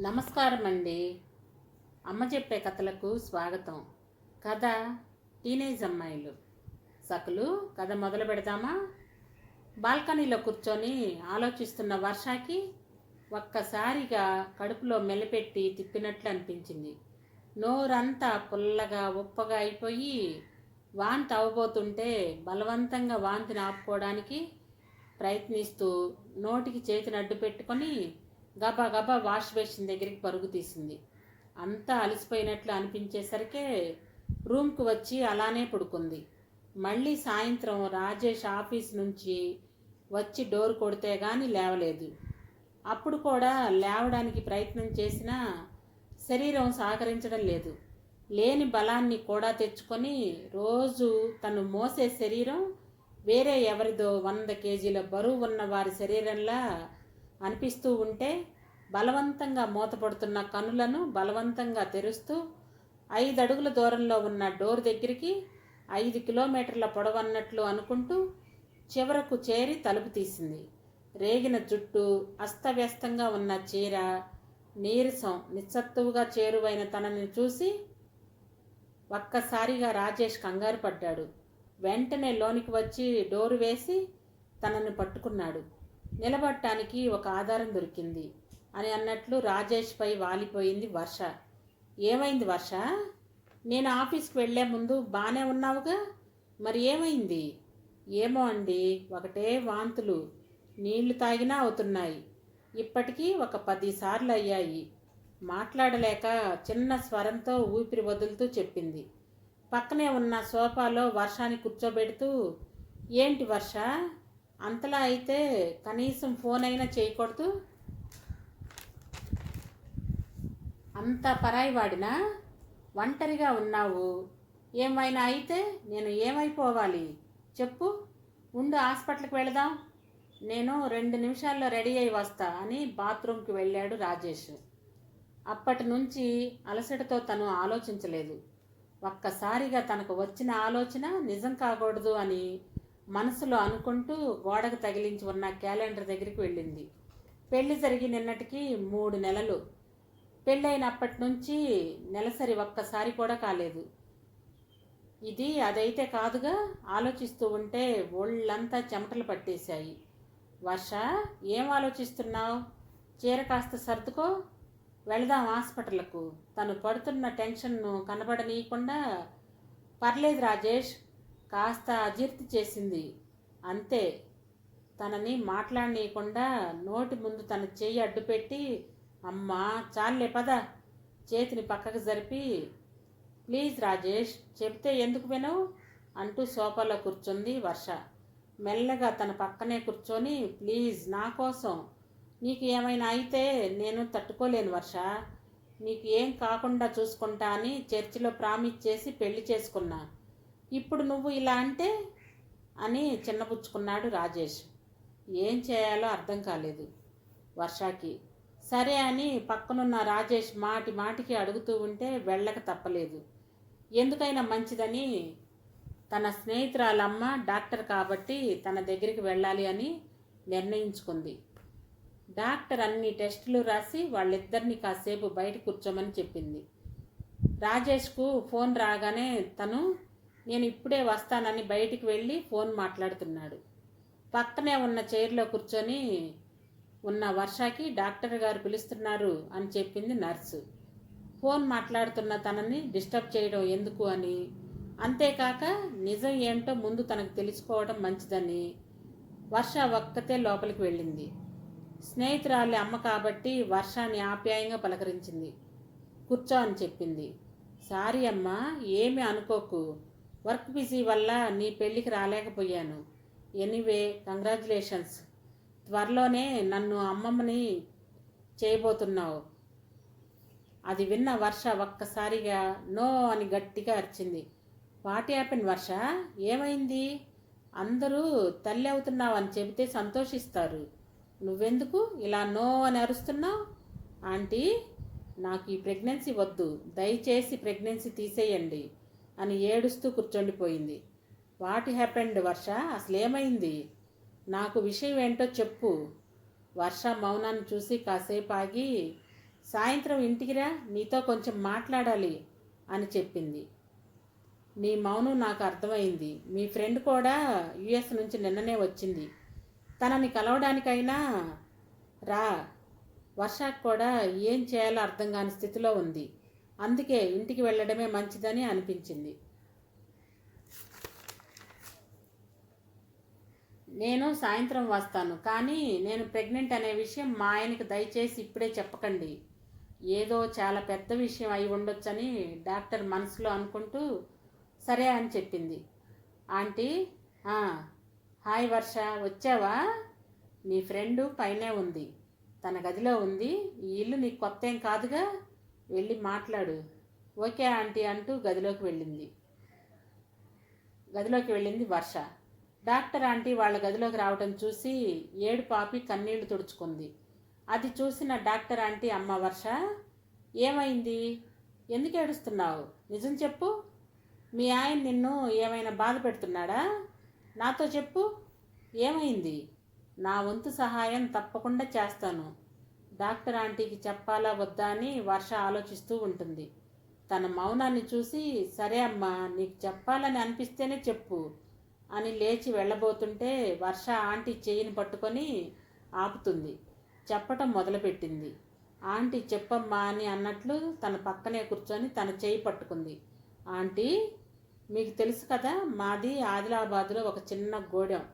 నమస్కారం అండి అమ్మ చెప్పే కథలకు స్వాగతం. కథ టీనేజ్ అమ్మాయిలు. సకులు కథ మొదలు పెడదామా? బాల్కనీలో కూర్చొని ఆలోచిస్తున్న వర్షాకి ఒక్కసారిగా కడుపులో మెలిపెట్టి తిప్పినట్లు అనిపించింది. నోరంతా పుల్లగా ఉప్పగా అయిపోయి వాంతి అవ్వబోతుంటే బలవంతంగా వాంతిని ఆపుకోవడానికి ప్రయత్నిస్తూ నోటికి చేతిని అడ్డు పెట్టుకొని గబా గబా వాష్ బేసిన్ దగ్గరికి పరుగు తీసింది. అంతా అలసిపోయినట్లు అనిపించేసరికే రూమ్కి వచ్చి అలానే పడుకుంది. మళ్ళీ సాయంత్రం రాజేష్ ఆఫీస్ నుంచి వచ్చి డోర్ కొడితే కానీ లేవలేదు. అప్పుడు కూడా లేవడానికి ప్రయత్నం చేసినా శరీరం సహకరించడం లేదు. లేని బలాన్ని కూడా తెచ్చుకొని రోజు తను మోసే శరీరం వేరే ఎవరిదో వంద కేజీల బరువు ఉన్న వారి శరీరంలా అనిపిస్తూ ఉంటే బలవంతంగా మూతపడుతున్న కనులను బలవంతంగా తెరుస్తూ ఐదు అడుగుల దూరంలో ఉన్న డోర్ దగ్గరికి ఐదు కిలోమీటర్ల పొడవన్నట్లు అనుకుంటూ చివరకు చేరి తలుపు తీసింది. రేగిన జుట్టు అస్తవ్యస్తంగా ఉన్న చీర నీరసం నిస్సత్తువుగా చేరువైన తనని చూసి ఒక్కసారిగా రాజేష్ కంగారు పడ్డాడు వెంటనే లోనికి వచ్చి డోరు వేసి తనని పట్టుకున్నాడు. నిలబడటానికి ఒక ఆధారం దొరికింది అని అన్నట్లు రాజేష్పై వాలిపోయింది వర్ష. ఏమైంది వర్ష? నేను ఆఫీస్కి వెళ్ళే ముందు బాగానే ఉన్నావుగా? మరి ఏమైంది? ఏమో అండి ఒకటే వాంతులు. నీళ్ళు తాగినా అవుతున్నాయి. ఇప్పటికీ ఒక పదిసార్లు అయ్యాయి. మాట్లాడలేక చిన్న స్వరంతో ఊపిరి వదులుతూ చెప్పింది. పక్కనే ఉన్న సోఫాలో వర్షాన్ని కూర్చోబెడుతూ ఏంటి వర్ష? అంతలా అయితే కనీసం ఫోన్ అయినా చేయకూడదు. అంత పరాయి వాడినా ఒంటరిగా ఉన్నావు. ఏమైనా అయితే నేను ఏమైపోవాలి? చెప్పు. ఉండు హాస్పిటల్కి వెళదాం. నేను రెండు నిమిషాల్లో రెడీ అయి వస్తా అని బాత్రూమ్కి వెళ్ళాడు రాజేష్. అప్పటి నుంచి అలసటతో తను ఆలోచించలేదు. ఒక్కసారిగా తనకు వచ్చిన ఆలోచన నిజం కాకూడదు అని మనసులో అనుకుంటూ గోడకు తగిలించి ఉన్న క్యాలెండర్ దగ్గరికి వెళ్ళింది. పెళ్ళి జరిగి నిన్నటికి మూడు నెలలు. పెళ్ళైనప్పటి నుంచి నెలసరి ఒక్కసారి కూడా కాలేదు. ఇది అదైతే కాదుగా ఆలోచిస్తూ ఉంటే ఒళ్ళంతా చెమటలు పట్టేశాయి. వర్ష ఏం ఆలోచిస్తున్నావు? చీర కాస్త సర్దుకో. వెళదాం హాస్పిటల్కు. తను పడుతున్న టెన్షన్ను కనబడనీయకుండా పర్లేదు రాజేష్ కాస్త అజీర్తి చేసింది. అంతే. తనని మాట్లాడనీయకుండా నోటి ముందు తన చెయ్యి అడ్డుపెట్టి అమ్మా చాలే పద. చేతిని పక్కకు జరిపి ప్లీజ్ రాజేష్ చెప్తే ఎందుకు వినవు? అంటూ సోఫాలో కూర్చుంది వర్ష. మెల్లగా తన పక్కనే కూర్చొని ప్లీజ్ నా కోసం. నీకు ఏమైనా అయితే నేను తట్టుకోలేను వర్ష. నీకు ఏం కాకుండా చూసుకుంటా అని చర్చిలో ప్రామిస్ చేసి పెళ్ళి చేసుకున్నా. ఇప్పుడు నువ్వు ఇలా అంటే అని చిన్నపుచ్చుకున్నాడు రాజేష్. ఏం చేయాలో అర్థం కాలేదు వర్షాకి. సరే అని పక్కనున్న రాజేష్ మాటి మాటికి అడుగుతూ ఉంటే వెళ్ళక తప్పలేదు. ఎందుకైనా మంచిదని తన స్నేహితురాలమ్మ డాక్టర్ కాబట్టి తన దగ్గరికి వెళ్ళాలి అని నిర్ణయించుకుంది. డాక్టర్ అన్ని టెస్టులు రాసి వాళ్ళిద్దరిని కాసేపు బయట కూర్చోమని చెప్పింది. రాజేష్కు ఫోన్ రాగానే తను నేను ఇప్పుడే వస్తానని బయటికి వెళ్ళి ఫోన్ మాట్లాడుతున్నాడు. పక్కనే ఉన్న చైర్లో కూర్చొని ఉన్న వర్షాకి డాక్టర్ గారు పిలుస్తున్నారు అని చెప్పింది నర్సు. ఫోన్ మాట్లాడుతున్న తనని డిస్టర్బ్ చేయడం ఎందుకు అని. అంతేకాక నిజం ఏంటో ముందు తనకు తెలుసుకోవడం మంచిదని వర్ష ఒక్కతే లోపలికి వెళ్ళింది. స్నేహితురాలి అమ్మ కాబట్టి వర్షాన్ని ఆప్యాయంగా పలకరించింది. కూర్చో అని చెప్పింది. సారీ అమ్మ ఏమి అనుకోకు. వర్క్ బిజీ వల్ల నీ పెళ్ళికి రాలేకపోయాను. Anyway congratulations. త్వరలోనే నన్ను అమ్మమ్మని చేయబోతున్నావు. అది విన్న వర్ష ఒక్కసారిగా నో అని గట్టిగా అరిచింది. What happen Varsha? ఏమైంది? అందరూ తల్లి అవుతున్నావు అని చెబితే సంతోషిస్తారు. నువ్వెందుకు ఇలా నో అని అరుస్తున్నావు? ఆంటీ నాకు ఈ ప్రెగ్నెన్సీ వద్దు. దయచేసి ప్రెగ్నెన్సీ తీసేయండి. అని ఏడుస్తూ కూర్చొండిపోయింది. వాట్ హ్యాపెండ్ వర్ష? అసలు ఏమైంది నాకు విషయం ఏంటో చెప్పు. వర్ష మౌనాన్ని చూసి కాసేపు ఆగి సాయంత్రం ఇంటికి రా నీతో కొంచెం మాట్లాడాలి అని చెప్పింది. నీ మౌనం నాకు అర్థమైంది. మీ ఫ్రెండ్ కూడా యుఎస్ నుంచి నిన్ననే వచ్చింది. తనని కలవడానికైనా రా. వర్షకు కూడా ఏం చేయాలో అర్థం కాని స్థితిలో ఉంది. అందుకే ఇంటికి వెళ్ళడమే మంచిదని అనిపించింది. నేను సాయంత్రం వస్తాను కానీ నేను ప్రెగ్నెంట్ అనే విషయం మా ఆయనకు దయచేసి ఇప్పుడే చెప్పకండి. ఏదో చాలా పెద్ద విషయం అయి ఉండొచ్చని డాక్టర్ మనసులో అనుకుంటూ సరే అని చెప్పింది. ఆంటీ హాయ్ వర్ష వచ్చావా? నీ ఫ్రెండు పైనే ఉంది. తన గదిలో ఉంది. ఈ ఇల్లు నీకు కొత్త ఏం కాదుగా? వెళ్ళి మాట్లాడు. ఓకే ఆంటీ అంటూ గదిలోకి వెళ్ళింది. గదిలోకి వెళ్ళింది వర్ష. డాక్టర్ ఆంటీ వాళ్ళ గదిలోకి రావడం చూసి ఏడు పాపి కన్నీళ్ళు తుడుచుకుంది. అది చూసిన డాక్టర్ ఆంటీ అమ్మ వర్ష ఏమైంది? ఎందుకు ఏడుస్తున్నావు? నిజం చెప్పు. మీ ఆయన నిన్ను ఏమైనా బాధ పెడుతున్నాడా? నాతో చెప్పు. ఏమైంది? నా వంతు సహాయం తప్పకుండా చేస్తాను. డాక్టర్ ఆంటీకి చెప్పాలా వద్దా అని వర్ష ఆలోచిస్తూ ఉంటుంది. తన మౌనాన్ని చూసి సరే అమ్మా నీకు చెప్పాలని అనిపిస్తేనే చెప్పు అని లేచి వెళ్ళబోతుంటే వర్ష ఆంటీ చేయిని పట్టుకొని ఆపుతుంది. చెప్పటం మొదలుపెట్టింది. ఆంటీ చెప్పమ్మా అని అన్నట్లు తన పక్కనే కూర్చొని తన చేయి పట్టుకుంది. ఆంటీ మీకు తెలుసు కదా మాది ఆదిలాబాద్లో ఒక చిన్న గోడెం.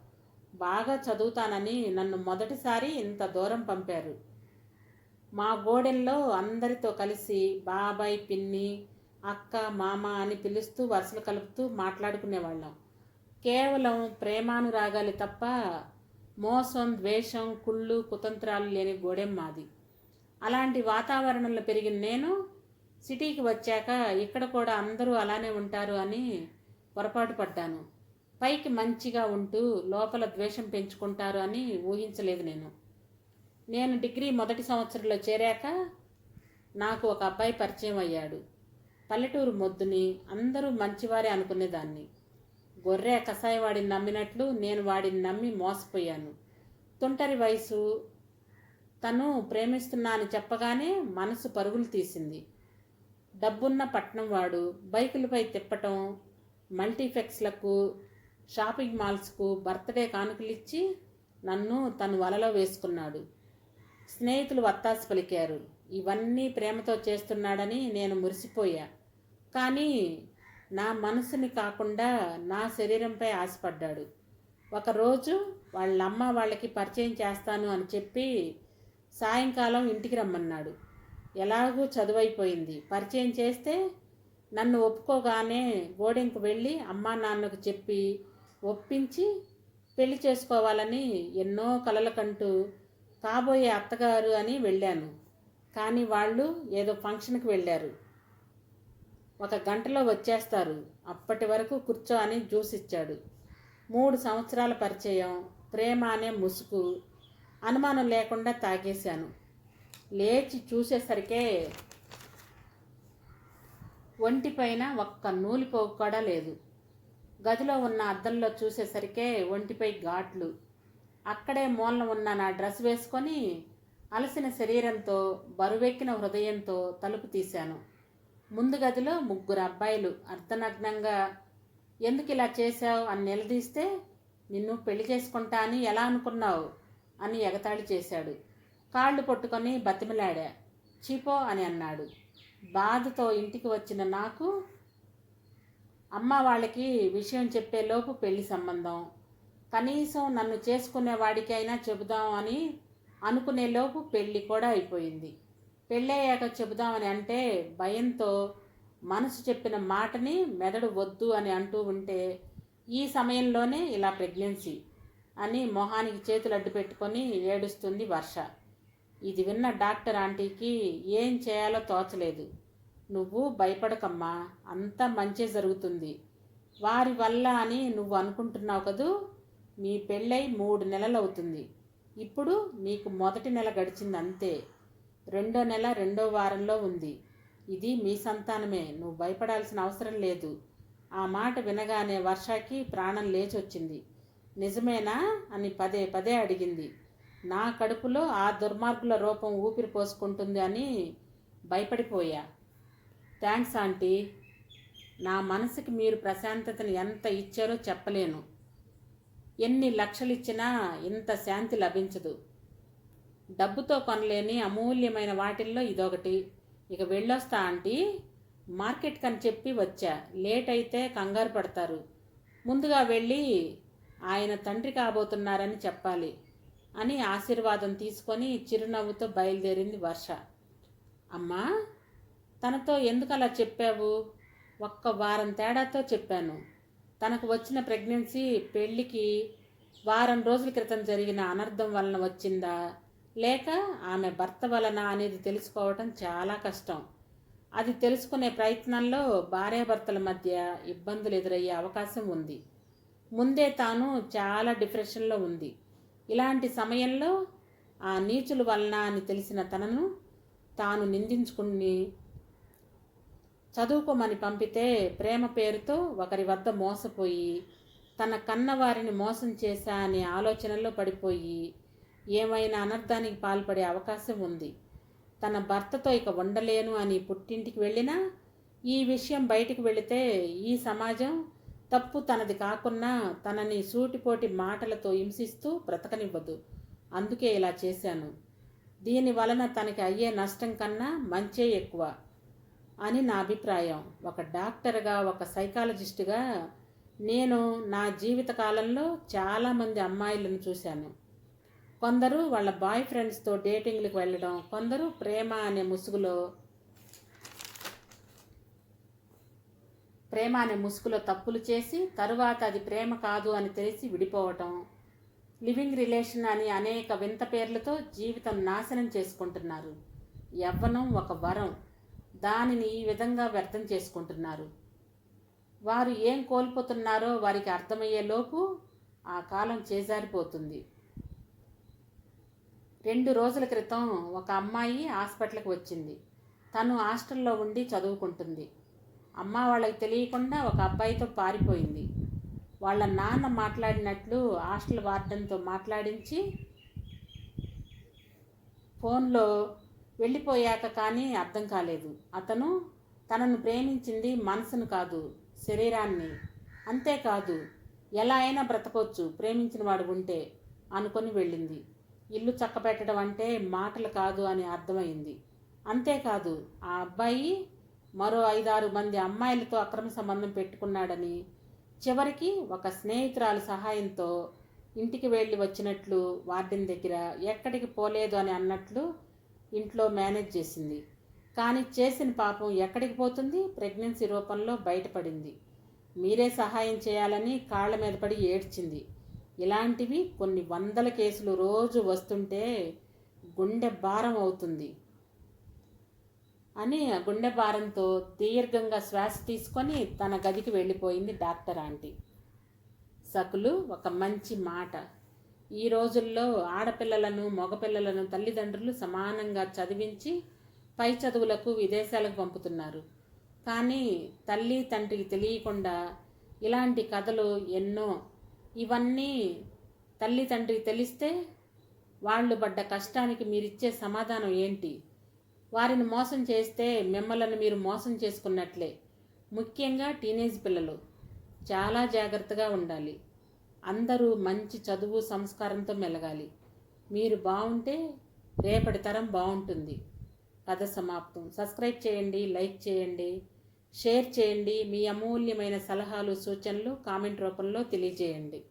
బాగా చదువుతానని నన్ను మొదటిసారి ఇంత దూరం పంపారు. మా గోడెల్లో అందరితో కలిసి బాబాయ్ పిన్ని అక్క మామ అని పిలుస్తూ వరుసలు కలుపుతూ మాట్లాడుకునేవాళ్ళం. కేవలం ప్రేమానురాగాలు తప్ప మోసం ద్వేషం కుళ్ళు కుతంత్రాలు లేని గోడెం మాది. అలాంటి వాతావరణంలో పెరిగిన నేను సిటీకి వచ్చాక ఇక్కడ కూడా అందరూ అలానే ఉంటారు అని పొరపాటు పడ్డాను. పైకి మంచిగా ఉంటూ లోపల ద్వేషం పెంచుకుంటారు అని ఊహించలేదు నేను. నేను డిగ్రీ మొదటి సంవత్సరంలో చేరాక నాకు ఒక అబ్బాయి పరిచయం అయ్యాడు. పల్లెటూరు మొద్దుని అందరూ మంచివారే అనుకునేదాన్ని. గొర్రె కషాయ వాడిని నమ్మినట్లు నేను వాడిని నమ్మి మోసపోయాను. తుంటరి వయసు తను ప్రేమిస్తున్నా అని చెప్పగానే మనసు పరుగులు తీసింది. డబ్బున్న పట్నం వాడు బైకులపై తిప్పటం మల్టీఫెక్స్లకు షాపింగ్ మాల్స్కు బర్త్డే కానుకలిచ్చి నన్ను తను వలలో వేసుకున్నాడు. స్నేహితులు వత్తాసు పలికారు. ఇవన్నీ ప్రేమతో చేస్తున్నాడని నేను మురిసిపోయా. కానీ నా మనసుని కాకుండా నా శరీరంపై ఆశపడ్డాడు. ఒకరోజు వాళ్ళమ్మ వాళ్ళకి పరిచయం చేస్తాను అని చెప్పి సాయంకాలం ఇంటికి రమ్మన్నాడు. ఎలాగూ చదువైపోయింది. పరిచయం చేస్తే నన్ను ఒప్పుకోగానే గోడెంకు వెళ్ళి అమ్మా నాన్నకు చెప్పి ఒప్పించి పెళ్ళి చేసుకోవాలని ఎన్నో కలలు కంటూ కాబోయే అత్తగారు అని వెళ్ళాను. కానీ వాళ్ళు ఏదో ఫంక్షన్కి వెళ్ళారు. ఒక గంటలో వచ్చేస్తారు. అప్పటి వరకు కూర్చో అని జ్యూస్ ఇచ్చాడు. మూడు సంవత్సరాల పరిచయం ప్రేమ అనే ముసుగు అనుమానం లేకుండా తాగేశాను. లేచి చూసేసరికే ఒంటిపైన ఒక్క నూలిపోగు కూడా లేదు. గదిలో ఉన్న అద్దంలో చూసేసరికే ఒంటిపై ఘాట్లు. అక్కడే మూలన ఉన్న నా డ్రెస్ వేసుకొని అలసిన శరీరంతో బరువెక్కిన హృదయంతో తలుపు తీశాను. ముందు గదిలో ముగ్గురు అబ్బాయిలు అర్ధనగ్నంగా ఎందుకు ఇలా చేశావు? అని నిలదీస్తే నిన్ను పెళ్ళి చేసుకుంటా అని ఎలా అనుకున్నావు అని ఎగతాళి చేశాడు. కాళ్ళు పట్టుకొని బతిమిలాడా. చీపో అని అన్నాడు. బాధతో ఇంటికి వచ్చిన నాకు అమ్మ వాళ్ళకి విషయం చెప్పేలోపు పెళ్ళి సంబంధం. కనీసం నన్ను చేసుకునే వాడికైనా చెబుదాం అని అనుకునేలోపు పెళ్ళి కూడా అయిపోయింది. పెళ్ళయ్యాక చెబుదామని అంటే భయంతో మనసు చెప్పిన మాటని మెదడు వద్దు అని అంటూ ఉంటే ఈ సమయంలోనే ఇలా ప్రెగ్నెన్సీ అని మొహానికి చేతులు అడ్డు పెట్టుకొని ఏడుస్తుంది వర్ష. ఇది విన్న డాక్టర్ ఆంటీకి ఏం చేయాలో తోచలేదు. నువ్వు భయపడకమ్మా అంతా మంచి జరుగుతుంది. వారి వల్ల అని నువ్వు అనుకుంటున్నావు కదూ? మీ పెళ్ళై మూడు నెలలు అవుతుంది ఇప్పుడు మీకు మొదటి నెల గడిచింది అంతే రెండో నెల రెండో వారంలో ఉంది. ఇది మీ సంతానమే. నువ్వు భయపడాల్సిన అవసరం లేదు. ఆ మాట వినగానే వర్షాకి ప్రాణం లేచొచ్చింది. నిజమేనా? అని పదే పదే అడిగింది. నా కడుపులో ఆ దుర్మార్గుల రూపం ఊపిరి పోసుకుంటుంది అని భయపడిపోయా. Thanks aunty. నా మనసుకి మీరు ప్రశాంతతను ఎంత ఇచ్చారో చెప్పలేను. ఎన్ని లక్షలు ఇచ్చినా ఇంత శాంతి లభించదు. డబ్బుతో కొనలేని అమూల్యమైన వాటిల్లో ఇదొకటి. ఇక వెళ్ళొస్తా ఆంటీ. మార్కెట్ కని చెప్పి వచ్చా. లేట్ అయితే కంగారు పడతారు. ముందుగా వెళ్ళి ఆయన తండ్రి కాబోతున్నారని చెప్పాలి అని ఆశీర్వాదం తీసుకొని చిరునవ్వుతో బయలుదేరింది వర్ష. అమ్మా తనతో ఎందుకు అలా చెప్పావు? ఒక్క వారం తేడాతో చెప్పాను. తనకు వచ్చిన ప్రెగ్నెన్సీ పెళ్ళికి వారం రోజుల క్రితం జరిగిన అనర్థం వలన వచ్చిందా? లేక ఆమె భర్త వలన అనేది తెలుసుకోవటం చాలా కష్టం. అది తెలుసుకునే ప్రయత్నంలో భార్యాభర్తల మధ్య ఇబ్బందులు ఎదురయ్యే అవకాశం ఉంది. ముందే తాను చాలా డిప్రెషన్లో ఉంది. ఇలాంటి సమయంలో ఆ నీచుల వలన అని తెలిసిన తనను తాను నిందించుకుని చదువుకోమని పంపితే ప్రేమ పేరుతో ఒకరి వద్ద మోసపోయి తన కన్నవారిని మోసం చేశా అనే ఆలోచనల్లో పడిపోయి ఏమైనా అనర్థానికి పాల్పడే అవకాశం ఉంది. తన భర్తతో ఇక ఉండలేను అని పుట్టింటికి వెళ్ళినా ఈ విషయం బయటికి వెళితే ఈ సమాజం తప్పు తనది కాకున్నా తనని సూటిపోటి మాటలతో హింసిస్తూ బ్రతకనివ్వదు. అందుకే ఇలా చేశాను. దీని వలన తనకి అయ్యే నష్టం కన్నా మంచే ఎక్కువ. అని నా అభిప్రాయం. ఒక డాక్టర్గా ఒక సైకాలజిస్టుగా నేను నా జీవిత కాలంలో చాలామంది అమ్మాయిలను చూశాను. కొందరు వాళ్ళ బాయ్ ఫ్రెండ్స్తో డేటింగ్లకు వెళ్ళడం కొందరు ప్రేమ అనే ముసుగులో ప్రేమ అనే ముసుగులో తప్పులు చేసి తరువాత అది ప్రేమ కాదు అని తెలిసి విడిపోవటం లివింగ్ రిలేషన్ అని అనేక వింత పేర్లతో జీవితం నాశనం చేసుకుంటున్నారు. యవ్వనం ఒక వరం. దానిని ఈ విధంగా వ్యర్థం చేసుకుంటున్నారు. వారు ఏం కోల్పోతున్నారో వారికి అర్థమయ్యేలోపు ఆ కాలం చేజారిపోతుంది. రెండు రోజుల క్రితం ఒక అమ్మాయి హాస్పిటల్కి వచ్చింది. తను హాస్టల్లో ఉండి చదువుకుంటుంది. అమ్మ వాళ్ళకి తెలియకుండా ఒక అబ్బాయితో పారిపోయింది. వాళ్ళ నాన్న మాట్లాడినట్లు హాస్టల్ వార్డెన్తో మాట్లాడించి ఫోన్లో వెళ్ళిపోయాక కానీ అర్థం కాలేదు. అతను తనను ప్రేమించింది మనసును కాదు శరీరాన్ని. అంతేకాదు ఎలా అయినా బ్రతకొచ్చు ప్రేమించిన వాడు ఉంటే అనుకొని వెళ్ళింది. ఇల్లు చక్కబెట్టడం అంటే మాటలు కాదు అని అర్థమైంది. అంతేకాదు ఆ అబ్బాయి మరో ఐదారు మంది అమ్మాయిలతో అక్రమ సంబంధం పెట్టుకున్నాడని చివరికి ఒక స్నేహితురాలు సహాయంతో ఇంటికి వెళ్ళి వచ్చినట్లు వార్డెన్ దగ్గర ఎక్కడికి పోలేదు అని అన్నట్లు ఇంట్లో మేనేజ్ చేసింది. కానీ చేసిన పాపం ఎక్కడికి పోతుంది? ప్రెగ్నెన్సీ రూపంలో బయటపడింది. మీరే సహాయం చేయాలని కాళ్ళ మీద పడి ఏడ్చింది. ఇలాంటివి కొన్ని వందల కేసులు రోజు వస్తుంటే గుండె భారం అవుతుంది అని గుండె భారంతో దీర్ఘంగా శ్వాస తీసుకొని తన గదికి వెళ్ళిపోయింది డాక్టర్ ఆంటీ. సకులు ఒక మంచి మాట. ఈ రోజుల్లో ఆడపిల్లలను మగపిల్లలను తల్లిదండ్రులు సమానంగా చదివించి పై చదువులకు విదేశాలకు పంపుతున్నారు. కానీ తల్లి తండ్రికి తెలియకుండా ఇలాంటి కథలు ఎన్నో ఇవన్నీ తల్లి తండ్రికి తెలిస్తే వాళ్ళు పడ్డ కష్టానికి మీరిచ్చే సమాధానం ఏంటి? వారిని మోసం చేస్తే మిమ్మల్ని మీరు మోసం చేసుకున్నట్లే. ముఖ్యంగా టీనేజ్ పిల్లలు. చాలా జాగ్రత్తగా ఉండాలి. అందరూ మంచి చదువు సంస్కారంతో మెలగాలి. మీరు బాగుంటే రేపటి తరం బాగుంటుంది కథ సమాప్తం. సబ్స్క్రైబ్ చేయండి లైక్ చేయండి షేర్ చేయండి. మీ అమూల్యమైన సలహాలు సూచనలు కామెంట్ రూపంలో తెలియజేయండి.